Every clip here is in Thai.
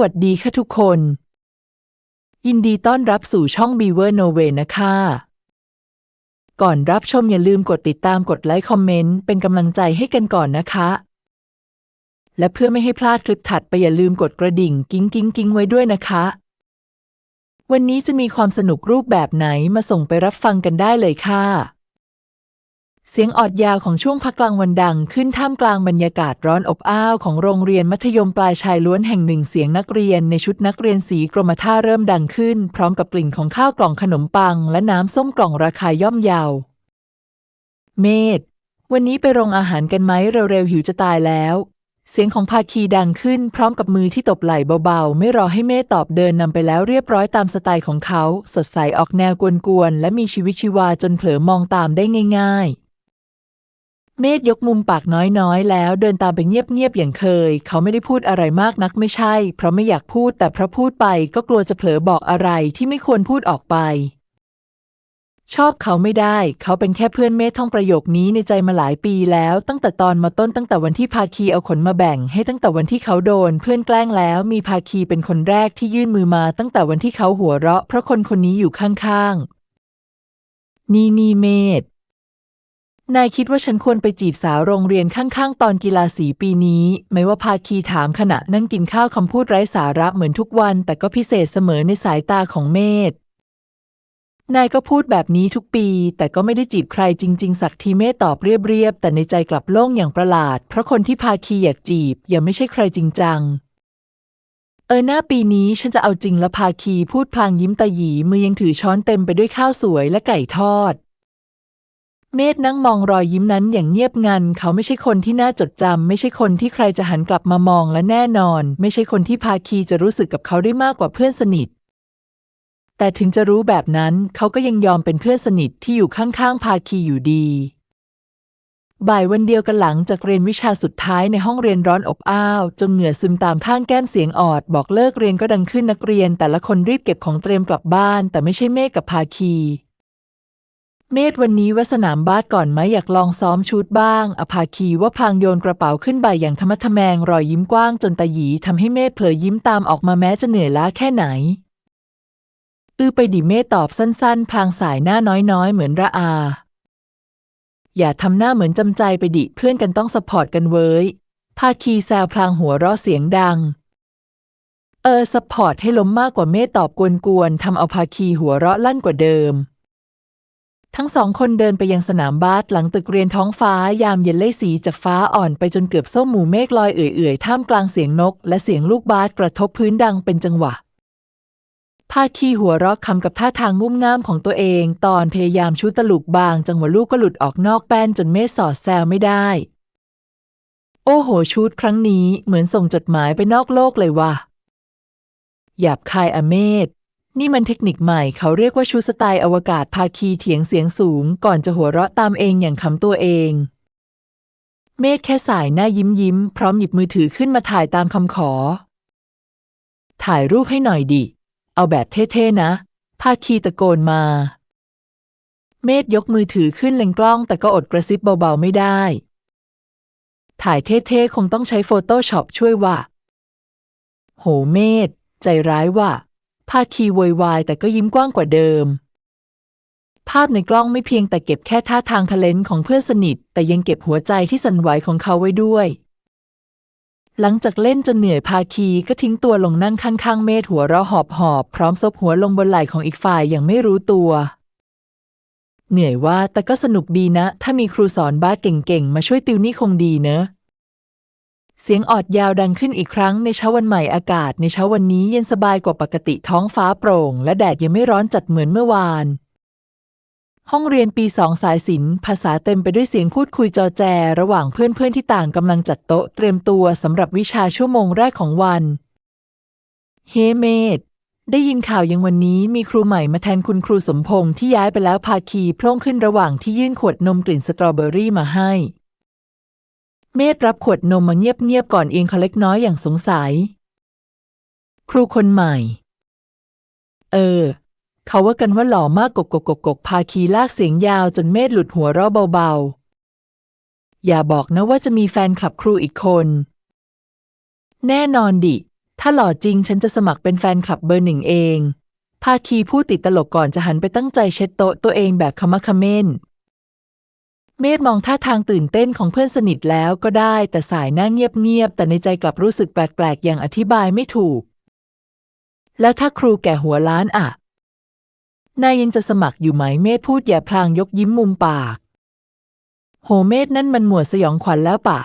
วัสดีค่ะทุกคน ยินดีต้อนรับสู่ช่อง Beaver No Way นะคะ ก่อนรับชมอย่าลืมกดติดตามกดไลค์คอมเมนต์เป็นกำลังใจให้กันก่อนนะคะ และเพื่อไม่ให้พลาดคลิปถัดไปอย่าลืมกดกระดิ่งกิ้งกิ้งกิ้งไว้ด้วยนะคะ วันนี้จะมีความสนุกรูปแบบไหนมาส่งไปรับฟังกันได้เลยค่ะ เสียงออดยาวของช่วงพักกลางวันดังขึ้นท่ามกลางบรรยากาศร้อนอบอ้าวของโรงเรียนมัธยมปลายชายล้วนแห่งหนึ่งเสียงนักเรียนในชุดนักเรียนสีกรมท่าเริ่มดังขึ้น พร้อมกับกลิ่นของข้าวกล่องขนมปัง และน้ำส้มกล่องราคาย่อมเยา เมธวันนี้ไปโรงอาหารกันไหมเร็วๆหิวจะตายแล้ว เสียงของภาคีดังขึ้น พร้อมกับมือที่ตบไหล่เบาๆ ไม่รอให้เมธตอบเดินนำไปแล้วเรียบร้อยตามสไตล์ของเขา สดใสออกแนวกวนๆและมีชีวิตชีวาจนเผลอมองตามได้ง่าย ๆ เมธยกมุมปากน้อยๆ แล้วเดินตามไปเงียบๆอย่างเคย เขาไม่ได้พูดอะไรมากนักไม่ใช่ เพราะไม่อยากพูดแต่เพราะพูดไปก็กลัวจะเผลอบอกอะไรที่ไม่ควรพูดออกไป ชอบเขาไม่ได้ เขาเป็นแค่เพื่อนเมธท่องประโยคนี้ในใจมาหลายปีแล้ว ตั้งแต่ตอนมาต้นตั้งแต่วันที่ภาคีเอาขนมาแบ่ง ให้ตั้งแต่วันที่เขาโดน เพื่อนแกล้งแล้ว มีภาคีเป็นคนแรกที่ยื่นมือมา ตั้งแต่วันที่เขาหัวเราะ เพราะคนคนนี้อยู่ข้างๆนี่นี่เมธ นายคิดว่าฉันควรไปจีบสาวโรงเรียนข้างๆ ตอนกีฬาสีปีนี้ ไม่ว่าภาคีถามขณะนั่งกินข้าวคำพูดไร้สาระเหมือนทุกวัน แต่ก็พิเศษเสมอในสายตาของเมธนายก็พูดแบบนี้ทุกปี แต่ก็ไม่ได้จีบใครจริง ๆ สักทีเมธตอบเรียบๆ แต่ในใจกลับโล่งอย่างประหลาด เพราะคนที่ภาคีอยากจีบยังไม่ใช่ใครจริงจังเออหน้าปีนี้ฉันจะเอาจริงละภาคีพูดพลางยิ้มตาหยีมือยังถือช้อนเต็มไปด้วยข้าวสวยและไก่ทอด เมธนั่งมองรอยยิ้มนั้นอย่างเงียบงัน เขาไม่ใช่คนที่น่าจดจำ ไม่ใช่คนที่ใครจะหันกลับมามองและแน่นอน ไม่ใช่คนที่ภาคีจะรู้สึกกับเขาได้มากกว่าเพื่อนสนิท แต่ถึงจะรู้แบบนั้น เขาก็ยังยอมเป็นเพื่อนสนิทที่อยู่ข้างๆภาคีอยู่ดี บ่ายวันเดียวกันหลังจากเรียนวิชาสุดท้ายในห้องเรียนร้อนอบอ้าวจนเหงื่อซึมตามข้างแก้มเสียงออด บอกเลิกเรียนก็ดังขึ้นนักเรียน แต่ละคนรีบเก็บของเตรียมกลับบ้าน แต่ไม่ใช่เมฆกับภาคี เมธวันนี้วะสนามบาสก่อนไหมอยากลองซ้อมชุดบ้าง อภาคีว่าพลางโยนกระเป๋าขึ้นบ่ายอย่างธรรมะทแมงรอยยิ้มกว้างจนตาหยีทำให้เมธเผลอยิ้มตามออกมาแม้จะเหนื่อยล้าแค่ไหน อือไปดิเมธตอบสั้นๆ พลางสายหน้าน้อยๆ เหมือนระอา อย่าทำหน้าเหมือนจำใจไปดิเพื่อนกันต้องสปอร์ตกันเว้ย ภาคีแซวพลางหัวเราะเสียงดังเออสปอร์ตให้ล้มมากกว่าเมธตอบกวนๆทำเอาภาคีหัวเราะลั่นกว่าเดิม ทั้งสองคนเดินไปยังสนามบาสหลังตึกเรียนท้องฟ้ายามเย็นไล่สีจากฟ้าอ่อนไปจนเกือบส้มหมู่เมฆลอยเอื่อยๆ ท่ามกลางเสียงนก และเสียงลูกบาสกระทบพื้นดังเป็นจังหวะภาคีหัวเราะคำกับท่าทางงุ่มง่ามของตัวเอง ตอนพยายามชูตลุกบาง จังหวะลูกก็หลุดออกนอกแป้นจนเมฆสอดแซวไม่ได้ โอ้โหชูดครั้งนี้เหมือนส่งจดหมายไปนอกโลกเลยว่ะหยาบคายอเมธ นี่มันเทคนิคใหม่เขาเรียกว่าชูสไตล์อวกาศภาคีเถียงเสียงสูง ก่อนจะหัวเราะตามเองอย่างคำตัวเอง เมธแค่สายหน้ายิ้มยิ้ม พร้อมหยิบมือถือขึ้นมาถ่ายตามคำขอ ถ่ายรูปให้หน่อยดิ เอาแบบเท่ๆนะ ภาคีตะโกนมา เมธยกมือถือขึ้นเล็งกล้อง แต่ก็อดกระซิบเบาๆไม่ได้ ถ่ายเท่ๆคงต้องใช้โฟโต้ช็อปช่วยว่ะ โหเมธใจร้ายว่ะ ภาคีโวยวายแต่ก็ยิ้มกว้างกว่าเดิม ภาพในกล้องไม่เพียงแต่เก็บแค่ท่าทางทะเลนของเพื่อนสนิท แต่ยังเก็บหัวใจที่สั่นไหวของเขาไว้ด้วย หลังจากเล่นจนเหนื่อยภาคีก็ทิ้งตัวลงนั่งข้างๆเมธหัวเราะหอบหอบ พร้อมซบหัวลงบนไหล่ของอีกฝ่ายอย่างไม่รู้ตัว เหนื่อยว่าแต่ก็สนุกดีนะ ถ้ามีครูสอนบาสเก่งๆ มาช่วยติวนี่คงดีเนอะ เสียงออดยาวดังขึ้นอีกครั้งในเช้าวันใหม่อากาศในเช้าวันนี้เย็นสบายกว่าปกติท้องฟ้าโปร่ง และแดดยังไม่ร้อนจัดเหมือนเมื่อวาน ห้องเรียนปีสองสายศิลป์ภาษาเต็มไปด้วยเสียงพูดคุยจอแจ ระหว่างเพื่อนๆที่ต่างกำลังจัดโต๊ะเตรียมตัวสำหรับวิชาชั่วโมงแรกของวัน เฮเมดได้ยินข่าวยังวันนี้มีครูใหม่มาแทนคุณครูสมพงษ์ที่ย้ายไปแล้วภาคีโพล่งขึ้นระหว่างที่ยื่นขวดนมกลิ่นสตรอเบอรี่มาให้ เมธรับขวดนมมาเงียบๆก่อนเอียงคอเล็กน้อยอย่างสงสัย ครูคนใหม่ เออ เขาว่ากันว่าหล่อมากกกกกกกพาคีลากเสียงยาวจนเมธหลุดหัวเราะเบาๆ อย่าบอกนะว่าจะมีแฟนคลับครูอีกคน แน่นอนดิ ถ้าหล่อจริงฉันจะสมัครเป็นแฟนคลับเบอร์หนึ่งเองภาคีพูดติดตลกก่อนจะหันไปตั้งใจเช็ดโต๊ะตัวเองแบบขมักเขม้น เมธมองท่าทางตื่นเต้นของเพื่อนสนิทแล้วก็ได้ แต่สายหน้าเงียบๆแต่ในใจกลับรู้สึกแปลกๆ อย่างอธิบายไม่ถูก แล้วถ้าครูแก่หัวล้านอะนายยังจะสมัครอยู่ไหมเมธพูดอย่าพลางยกยิ้มมุมปาก โหเมธนั่นมันหมวดสยองขวัญแล้วปะ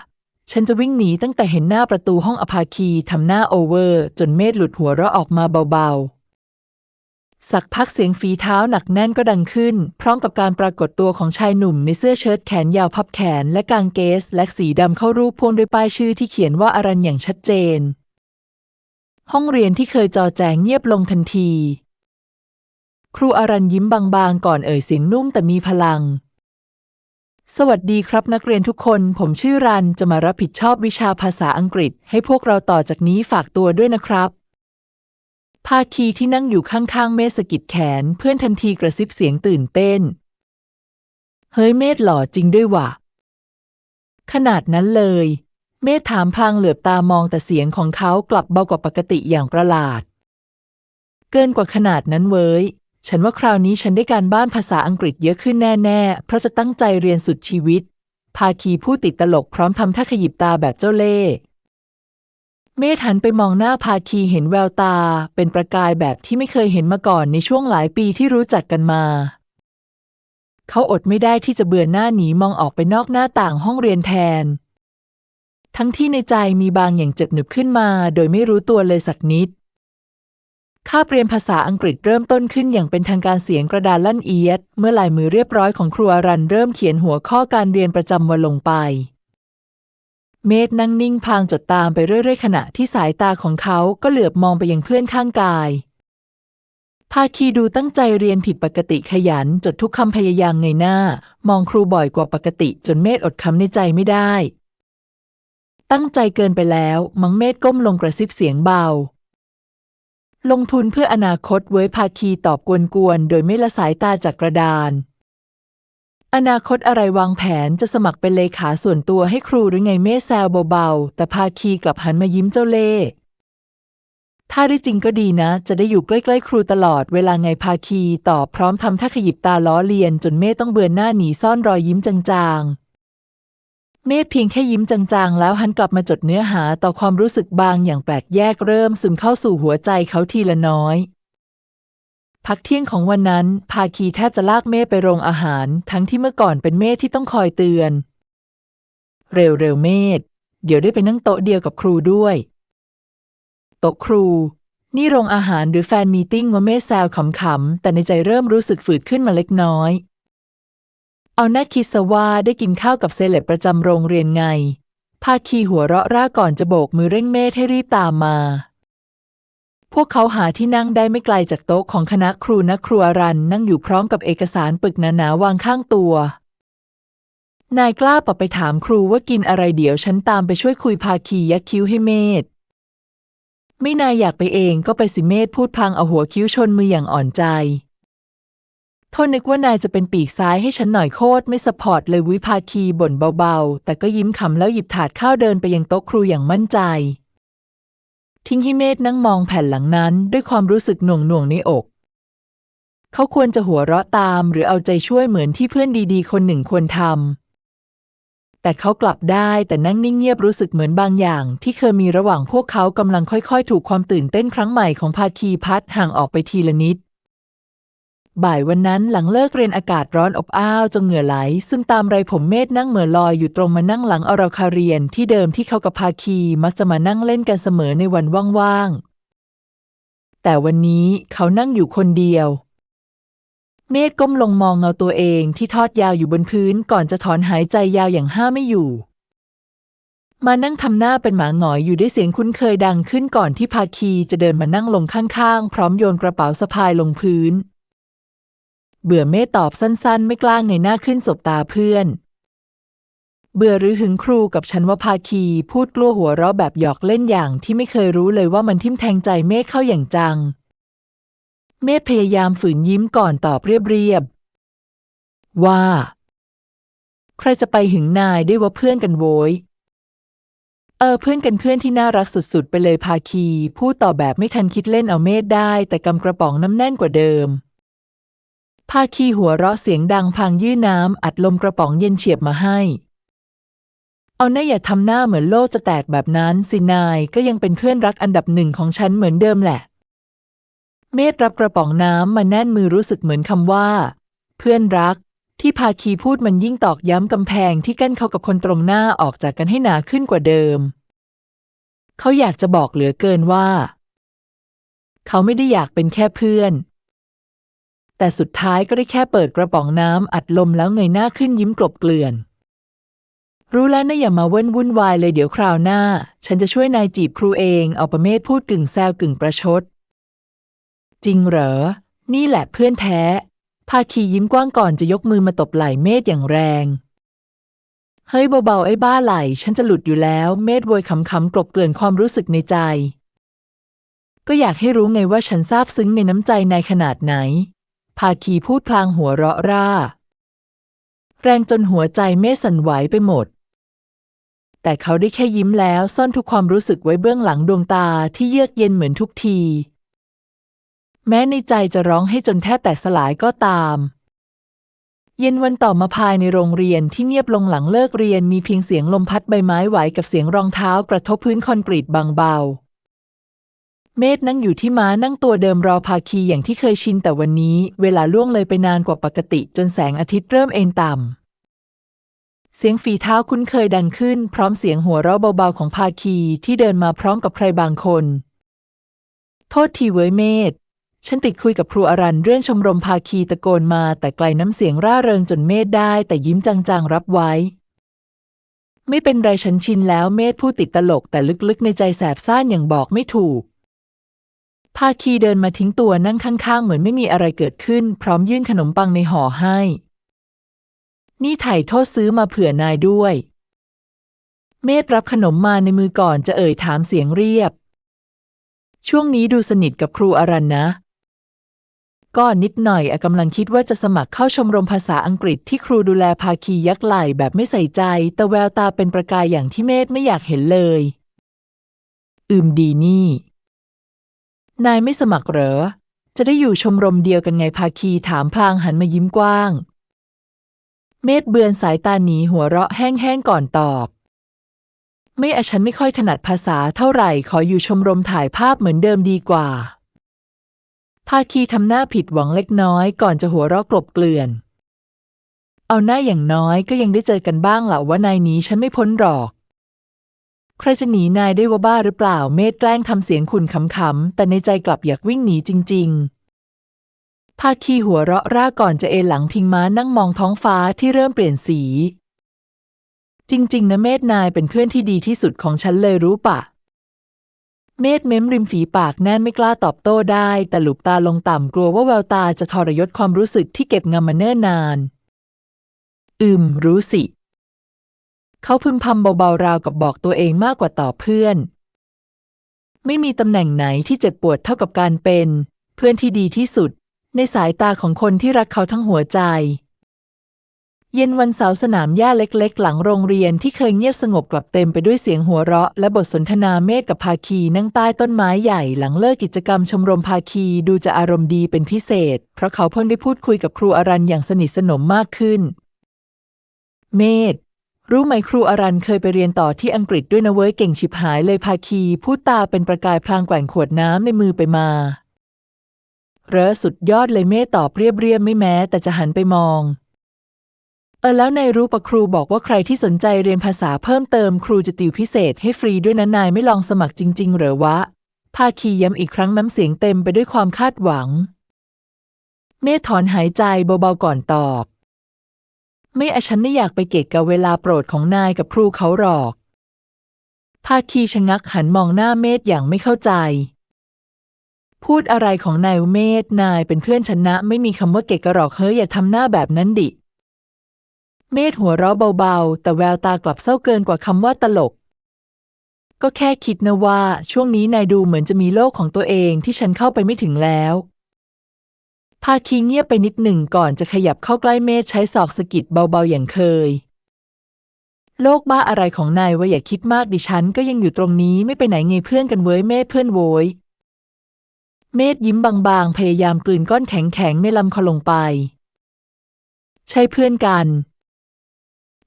ฉันจะวิ่งหนีตั้งแต่เห็นหน้าประตูห้องอภาคีทำหน้าโอเวอร์ จนเมธหลุดหัวเราะออกมาเบาๆ สักพักเสียงฝีเท้าหนักแน่นก็ดังขึ้น พร้อมกับการปรากฏตัวของชายหนุ่มในเสื้อเชิ้ตแขนยาวพับแขนและกางเกส และสีดำเข้ารูปพ่วงด้วยป้ายชื่อที่เขียนว่าอารันอย่างชัดเจน ห้องเรียนที่เคยจอแจงเงียบลงทันที ครูอารันยิ้มบางๆ ก่อนเอ่ยเสียงนุ่มแต่มีพลัง สวัสดีครับนักเรียนทุกคน ผมชื่อรันจะมารับผิดชอบวิชาภาษาอังกฤษ ให้พวกเราต่อจากนี้ฝากตัวด้วยนะครับ ภาคีที่นั่งอยู่ข้างๆ เมธสะกิดแขนเพื่อนทันทีกระซิบเสียงตื่นเต้น เฮ้ยเมธหล่อจริงด้วยว่ะ ขนาดนั้นเลย เมธถามพลางเหลือบตามองแต่เสียงของเขากลับเบากว่าปกติอย่างประหลาด เกินกว่าขนาดนั้นเว้ย ฉันว่าคราวนี้ฉันได้การบ้านภาษาอังกฤษเยอะขึ้นแน่ๆ เพราะจะตั้งใจเรียนสุดชีวิต ภาคีพูดติดตลกพร้อมทำท่าขยิบตาแบบเจ้าเล่ห์ เมธหันไปมองหน้าภาคีเห็นแววตา เป็นประกายแบบที่ไม่เคยเห็นมาก่อนในช่วงหลายปีที่รู้จักกันมา เขาอดไม่ได้ที่จะเบื่อหน้าหนีมองออกไปนอกหน้าต่างห้องเรียนแทน ทั้งที่ในใจมีบางอย่างเจ็บหนึบขึ้นมา โดยไม่รู้ตัวเลยสักนิดคาบเรียนภาษาอังกฤษเริ่มต้นขึ้นอย่างเป็นทางการเสียงกระดานลั่นเอียด เมื่อลายมือเรียบร้อยของครูอรันเริ่มเขียนหัวข้อการเรียนประจำวันลงไป เมธนั่งนิ่งพางจดตามไปเรื่อย ๆ ขณะที่สายตาของเขาก็เหลือบมองไปยังเพื่อนข้างกาย ภาคีดูตั้งใจเรียนผิดปกติขยันจดทุกคำพยายามเงยหน้า มองครูบ่อยกว่าปกติจนเมธอดคำในใจไม่ได้ ตั้งใจเกินไปแล้ว มังเมธก้มลงกระซิบเสียงเบา ลงทุนเพื่ออนาคตเว้ยภาคีตอบกวนๆโดยไม่ละสายตาจากกระดาน อนาคตอะไรวางแผนจะสมัครเป็นเลขาส่วนตัวให้ครูหรือไงเมธแซวเบาๆ แต่ภาคีกลับหันมายิ้มเจ้าเล่ห์ถ้าได้จริงก็ดีนะ จะได้อยู่ใกล้ๆครูตลอดเวลาไงภาคีตอบพร้อมทำท่าขยิบตาล้อเลียนจนเมธต้องเบือนหน้าหนีซ่อนรอยยิ้มจางๆ เมธเพียงแค่ยิ้มจางๆ แล้วหันกลับมาจดเนื้อหาต่อความรู้สึกบางอย่างแปลกแยกเริ่มซึมเข้าสู่หัวใจเขาทีละน้อย พักเที่ยงของวันนั้น ภาคีแทบจะลากเมธไปโรงอาหาร ทั้งที่เมื่อก่อนเป็นเมธที่ต้องคอยเตือน เร็วๆเมธเดี๋ยวได้ไปนั่งโต๊ะเดียวกับครูด้วย โต๊ะครู นี่โรงอาหารหรือแฟนมีติ้งวะเมธแซวขำๆแต่ในใจเริ่มรู้สึกฝืดขึ้นมาเล็กน้อย เอาหน้าคิดซะว่าได้กินข้าวกับเซเลบประจำโรงเรียนไง ภาคีหัวเราะร่าก่อนจะโบกมือเร่งเมธให้รีบตามมา พวกเขาหาที่นั่งได้ไม่ไกลจากโต๊ะของคณะครูนักครัวรันนั่งอยู่พร้อมกับเอกสารปึกหนาๆวางข้างตัว นายกล้าปอบไปถามครูว่ากินอะไรเดี๋ยวฉันตามไปช่วยคุยภาคียักคิ้วให้เมธไม่นายอยากไปเองก็ไปสิเมธพูดพลางเอาหัวคิ้วชนมืออย่างอ่อนใจโทษนึกว่านายจะเป็นปีกซ้ายให้ฉันหน่อยโคตรไม่สปอร์ตเลยวิภาคีบ่นเบาๆ แต่ก็ยิ้มขำแล้วหยิบถาดข้าวเดินไปยังโต๊ะครูอย่างมั่นใจ ทิ้งให้เมธนั่งมองแผ่นหลังนั้นด้วยความรู้สึกหน่วงหน่วงในอก เขาควรจะหัวเราะตามหรือเอาใจช่วยเหมือนที่เพื่อนดีๆ คนหนึ่งควรทำ แต่เขากลับได้แต่นั่งนิ่งเงียบรู้สึกเหมือนบางอย่าง ที่เคยมีระหว่างพวกเขากำลังค่อยๆ ถูกความตื่นเต้นครั้งใหม่ของภาคีพัดห่างออกไปทีละนิด บ่ายวันนั้นหลังเลิกเรียนอากาศร้อนอบอ้าวจนเหงื่อไหล ซึ่งตามไรผมเมธนั่งเหม่อลอยอยู่ตรงมานั่งหลังอรคาเรียนที่เดิมที่เขากับภาคีมักจะมานั่งเล่นกันเสมอในวันว่างๆ แต่วันนี้เขานั่งอยู่คนเดียว เมธก้มลงมองเงาตัวเองที่ทอดยาวอยู่บนพื้นก่อนจะถอนหายใจยาวอย่างห้าไม่อยู่ มานั่งทำหน้าเป็นหมาหงอยอยู่ด้วยเสียงคุ้นเคยดังขึ้นก่อนที่ภาคีจะเดินมานั่งลงข้างๆ พร้อมโยนกระเป๋าสะพายลงพื้น เบื่อเมธตอบสั้น ๆ ไม่กล้าเงยหน้าขึ้นสบตาเพื่อน เบื่อหรือหึงครูกับฉันว่าภาคี พูดกลัวหัวเราะแบบหยอกเล่นอย่างที่ไม่เคยรู้เลยว่ามันทิ่มแทงใจเมธเข้าอย่างจัง เมธพยายามฝืนยิ้มก่อนตอบเรียบๆว่า ใครจะไปหึงนายได้ว่าเพื่อนกันโวยเออเพื่อนกันเพื่อนที่น่ารักสุดๆ ไปเลยภาคี พูดต่อแบบไม่ทันคิดเล่นเอาเมธได้ แต่กำกระป๋องน้ำแน่นกว่าเดิม ภาคีหัวเราะเสียงดังพลางยื่นน้ำอัดลมกระป๋องเย็นเฉียบมาให้ เอาหน้าอย่าทำหน้าเหมือนโลกจะแตกแบบนั้นสินายก็ยังเป็นเพื่อนรักอันดับหนึ่งของฉันเหมือนเดิมแหละ เมธรับกระป๋องน้ำมาแน่นมือรู้สึกเหมือนคำว่า เพื่อนรัก ที่ภาคีพูดมันยิ่งตอกย้ำกำแพงที่กั้นเขากับคนตรงหน้าออกจากกันให้หนาขึ้นกว่าเดิม เขาอยากจะบอกเหลือเกินว่า เขาไม่ได้อยากเป็นแค่เพื่อน แต่สุดท้ายก็ได้แค่เปิดกระป๋องน้ำอัดลมแล้วเงยหน้าขึ้นยิ้มกลบเกลื่อน รู้แล้วนะอย่ามาเว้นวุ่นวายเลยเดี๋ยวคราวหน้า ฉันจะช่วยนายจีบครูเองเอาประเมศพูดกึ่งแซวกึ่งประชด จริงเหรอ นี่แหละเพื่อนแท้ ภาคียิ้มกว้างก่อนจะยกมือมาตบไหล่เมธอย่างแรงเฮ้ยเบาๆไอ้บ้าไหล่ฉันจะหลุดอยู่แล้ว เมธโวยขำๆกลบเกลื่อนความรู้สึกในใจ ก็อยากให้รู้ไงว่าฉันซาบซึ้งในน้ำใจนายขนาดไหน ภาคีพูดพลางหัวเราะร่า แรงจนหัวใจเมธสั่นไหวไปหมด แต่เขาได้แค่ยิ้มแล้วซ่อนทุกความรู้สึกไว้เบื้องหลังดวงตาที่เยือกเย็นเหมือนทุกที แม้ในใจจะร้องให้จนแทบแตกสลายก็ตาม เย็นวันต่อมาภายในโรงเรียนที่เงียบลงหลังเลิกเรียนมีเพียงเสียงลมพัดใบไม้ไหวกับเสียงรองเท้ากระทบพื้นคอนกรีตบางเบา เมธนั่งอยู่ที่ม้านั่งตัวเดิมรอภาคีอย่างที่เคยชินแต่วันนี้ เวลาล่วงเลยไปนานกว่าปกติ จนแสงอาทิตย์เริ่มเอนต่ำ เสียงฝีเท้าคุ้นเคยดังขึ้น พร้อมเสียงหัวเราะเบาๆของภาคีที่เดินมาพร้อมกับใครบางคน โทษทีเว้ยเมธฉันติดคุยกับครูอรันเรื่องชมรมภาคีตะโกนมา แต่ไกลน้ำเสียงร่าเริงจนเมธได้ แต่ยิ้มจางๆรับไว้ ไม่เป็นไรฉันชินแล้วเมธพูดติดตลกแต่ลึกๆในใจแสบซ่านอย่างบอกไม่ถูก ภาคีเดินมาทิ้งตัวนั่งข้างๆ เหมือนไม่มีอะไรเกิดขึ้น พร้อมยื่นขนมปังในห่อให้ นี่ไถ่โทษซื้อมาเผื่อนายด้วย เมธรับขนมมาในมือก่อนจะเอ่ยถามเสียงเรียบ ช่วงนี้ดูสนิทกับครูอรันนะ ก็นิดหน่อยอะกำลังคิดว่าจะสมัครเข้าชมรมภาษาอังกฤษที่ครูดูแลภาคียักไหลแบบไม่ใส่ใจ แต่แววตาเป็นประกายอย่างที่เมธไม่อยากเห็นเลย อืมดีนี่ นายไม่สมัครเหรอ จะได้อยู่ชมรมเดียวกันไงภาคีถามพลางหันมายิ้มกว้าง เมธเบือนสายตาหนีหัวเราะแห้งๆก่อนตอบ ไม่อะฉันไม่ค่อยถนัดภาษาเท่าไหร่ขออยู่ชมรมถ่ายภาพเหมือนเดิมดีกว่า ภาคีทำหน้าผิดหวังเล็กน้อยก่อนจะหัวเราะกลบเกลื่อน เอาหน้าอย่างน้อยก็ยังได้เจอกันบ้างแหละว่านายนี้ฉันไม่พ้นหรอก ใครจะหนีนายได้ว่าบ้าหรือเปล่า เมธแกล้งทำเสียงขุนขำๆแต่ในใจกลับอยากวิ่งหนีจริง ๆ ภาคีหัวเราะร่าก่อนจะเอนหลังพิงม้านั่งมองท้องฟ้าที่เริ่มเปลี่ยนสี จริง ๆ นะเมธนายเป็นเพื่อนที่ดีที่สุดของฉันเลยรู้ปะ เมธเม้มริมฝีปากแน่นไม่กล้าตอบโต้ได้ แต่หลุบตาลงต่ำกลัวว่าแววตาจะทรยศความรู้สึกที่เก็บงำมาเนิ่นนาน อืม รู้สิ เขาพึมพำเบาๆราวกับบอกตัวเองมากกว่าต่อเพื่อน ไม่มีตำแหน่งไหนที่เจ็บปวดเท่ากับการเป็น เพื่อนที่ดีที่สุด ในสายตาของคนที่รักเขาทั้งหัวใจ เย็นวันเสาร์สนามหญ้าเล็กๆ หลังโรงเรียนที่เคยเงียบสงบกลับเต็มไปด้วยเสียงหัวเราะ และบทสนทนาเมฆกับภาคีนั่งใต้ต้นไม้ใหญ่หลังเลิกกิจกรรมชมรมภาคีดูจะอารมณ์ดีเป็นพิเศษ เพราะเขาเพิ่งได้พูดคุยกับครูอรันอย่างสนิทสนมมากขึ้น เมธ รู้ไหมครูอรันเคยไปเรียนต่อที่อังกฤษด้วยนะเว้ยเก่งฉิบหายเลยภาคีพูดตาเป็นประกายพลางแกว่งขวดน้ำในมือไปมาเรอสุดยอดเลยเมธตอบเรียบๆไม่แม้ แต่จะหันไปมอง เออแล้วนายรู้ปะครูบอกว่าใครที่สนใจเรียนภาษาเพิ่มเติมครูจะติวพิเศษให้ฟรีด้วยนะนายไม่ลองสมัครจริง ๆ เหรอวะภาคีย้ำอีกครั้งน้ำเสียงเต็มไปด้วยความคาดหวัง เมธถอนหายใจเบาๆก่อนตอบ ไม่อะฉันไม่อยากไปเกะกะเวลาโปรดของนายกับครูเขาหรอก ภาคีชะงักหันมองหน้าเมธอย่างไม่เข้าใจ พูดอะไรของนายเมธนายเป็นเพื่อนฉันนะ ไม่มีคำว่าเกะกะหรอกเฮ้ยอย่าทำหน้าแบบนั้นดิ เมธหัวเราะเบาๆ แต่แววตากลับเศร้าเกินกว่าคำว่าตลก ก็แค่คิดนะว่า ช่วงนี้นายดูเหมือนจะมีโลกของตัวเองที่ฉันเข้าไปไม่ถึงแล้ว ภาคีเงียบไปนิดหนึ่งก่อนจะขยับเข้าใกล้เมธใช้ศอกสะกิดเบาๆอย่างเคย โลกบ้าอะไรของนายวะอย่าคิดมากดิฉันก็ยังอยู่ตรงนี้ไม่ไปไหนไงเพื่อนกันเว้ยเมธเพื่อนโว้ยเมธยิ้มบางๆ พยายามกลืนก้อนแข็งๆในลำคอลงไป ใช่เพื่อนกัน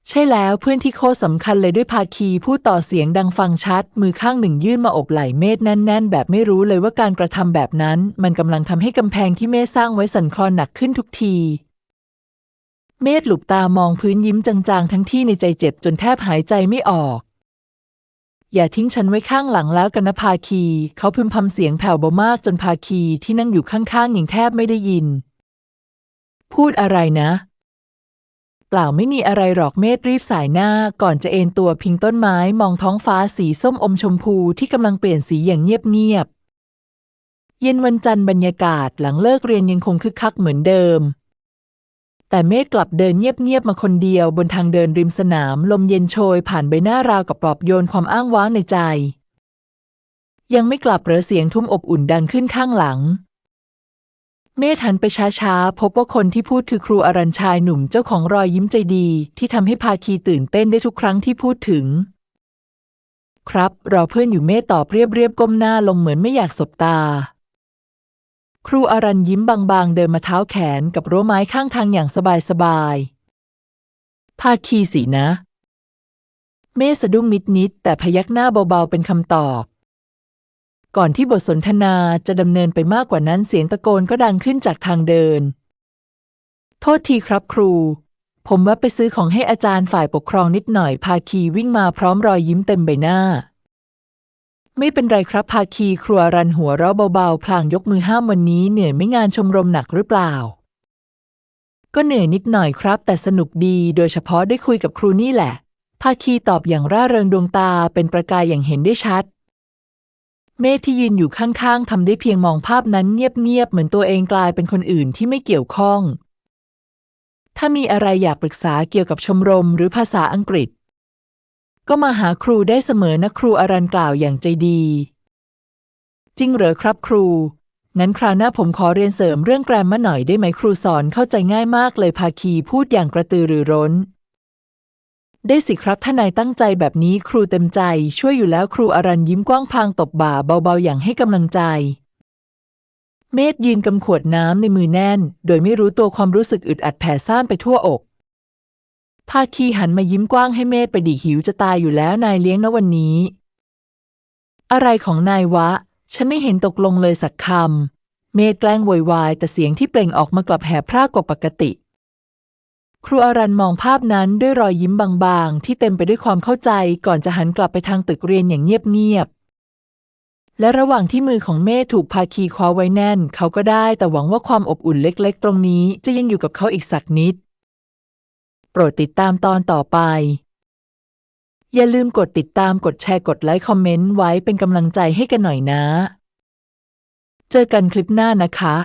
ใช่แล้วเพื่อนที่โคตรสำคัญเลยด้วยภาคีพูดต่อเสียงดังฟังชัด มือข้างหนึ่งยื่นมาอบไหล่เมธแน่น ๆ แบบไม่รู้เลยว่าการกระทำแบบนั้น มันกำลังทำให้กำแพงที่เมธสร้างไว้สั่นคลอนหนักขึ้นทุกที เมธหลุบตามองพื้นยิ้มจางๆ ทั้งที่ในใจเจ็บจนแทบหายใจไม่ออก อย่าทิ้งฉันไว้ข้างหลังแล้วกันนะภาคี เขาพึมพำเสียงแผ่วเบามากจนภาคีที่นั่งอยู่ข้างๆยังแทบไม่ได้ยิน พูดอะไรนะ ปล่าไม่มีอะไรหรอกเมธรีบสายหน้า ก่อนจะเอนตัวพิงต้นไม้มองท้องฟ้าสีส้มอมชมพูที่กำลังเปลี่ยนสีอย่างเงียบๆเย็นวันจันทร์บรรยากาศหลังเลิกเรียนยังคงคึกคักเหมือนเดิม แต่เมธกลับเดินเงียบๆมาคนเดียวบนทางเดินริมสนาม ลมเย็นโชยผ่านใบหน้าราวกับปลอบโยนความอ้างว้างในใจ ยังไม่กลับเหรอเสียงทุ่มอบอุ่นดังขึ้นข้างหลัง เมธหันไปช้าๆ พบว่าคนที่พูดคือครูอรัญชายหนุ่มเจ้าของรอยยิ้มใจดี ที่ทำให้ภาคีตื่นเต้นได้ทุกครั้งที่พูดถึง ครับรอเพื่อนอยู่เมธตอบเรียบๆก้มหน้าลงเหมือนไม่อยากสบตา ครูอรัญยิ้มบางๆ เดินมาเท้าแขนกับรั้วไม้ข้างทางอย่างสบายๆ ภาคีสินะ เมธสะดุ้งนิดๆแต่พยักหน้าเบาๆเป็นคำตอบ ก่อนที่บทสนทนาจะดำเนินไปมากกว่านั้นเสียงตะโกนก็ดังขึ้นจากทางเดิน โทษทีครับครู ผมว่าไปซื้อของให้อาจารย์ฝ่ายปกครองนิดหน่อย ภาคีวิ่งมาพร้อมรอยยิ้มเต็มใบหน้า ไม่เป็นไรครับภาคีครัวรันหัวเราะเบาๆ พลางยกมือห้ามวันนี้เหนื่อยไม่งานชมรมหนักหรือเปล่า ก็เหนื่อยนิดหน่อยครับ แต่สนุกดีโดยเฉพาะได้คุยกับครูนี่แหละ ภาคีตอบอย่างร่าเริงดวงตาเป็นประกายอย่างเห็นได้ชัด เมธที่ยืนอยู่ข้างๆทำได้เพียงมองภาพนั้นเงียบๆเหมือนตัวเองกลายเป็นคนอื่นที่ไม่เกี่ยวข้อง ถ้ามีอะไรอยากปรึกษาเกี่ยวกับชมรมหรือภาษาอังกฤษ ก็มาหาครูได้เสมอนะครูอรันกล่าวอย่างใจดี จริงเหรอครับครู งั้นคราวหน้าผมขอเรียนเสริมเรื่องแกรมมาหน่อยได้ไหมครูสอนเข้าใจง่ายมากเลยภาคีพูดอย่างกระตือรือร้น ได้สิครับถ้านายตั้งใจแบบนี้ครูเต็มใจ ช่วยอยู่แล้วครูอรันยิ้มกว้างพางตบบ่าเบาๆอย่างให้กำลังใจ เมธยืนกำขวดน้ำในมือแน่น โดยไม่รู้ตัวความรู้สึกอึดอัดแผ่ซ่านไปทั่วอกภาคีหันมายิ้มกว้างให้เมธไปดีหิวจะตายอยู่แล้วนายเลี้ยงนะวันนี้ อะไรของนายวะ ฉันไม่เห็นตกลงเลยสักคำเมธแกล้งโวยวายแต่เสียงที่เปล่งออกมากลับแหบพร่ากว่าปกติ ครูอารันมองภาพนั้นด้วยรอยยิ้มบางๆ ที่เต็มไปด้วยความเข้าใจก่อนจะหันกลับไปทางตึกเรียนอย่างเงียบๆ และระหว่างที่มือของเมธถูกภาคีคว้าไว้แน่น เขาก็ได้แต่หวังว่าความอบอุ่นเล็กๆ ตรงนี้จะยังอยู่กับเขาอีกสักนิด โปรดติดตามตอนต่อไป อย่าลืมกดติดตามกดแชร์กดไลค์คอมเมนต์ไว้เป็นกำลังใจให้กันหน่อยนะ เจอกันคลิปหน้านะคะ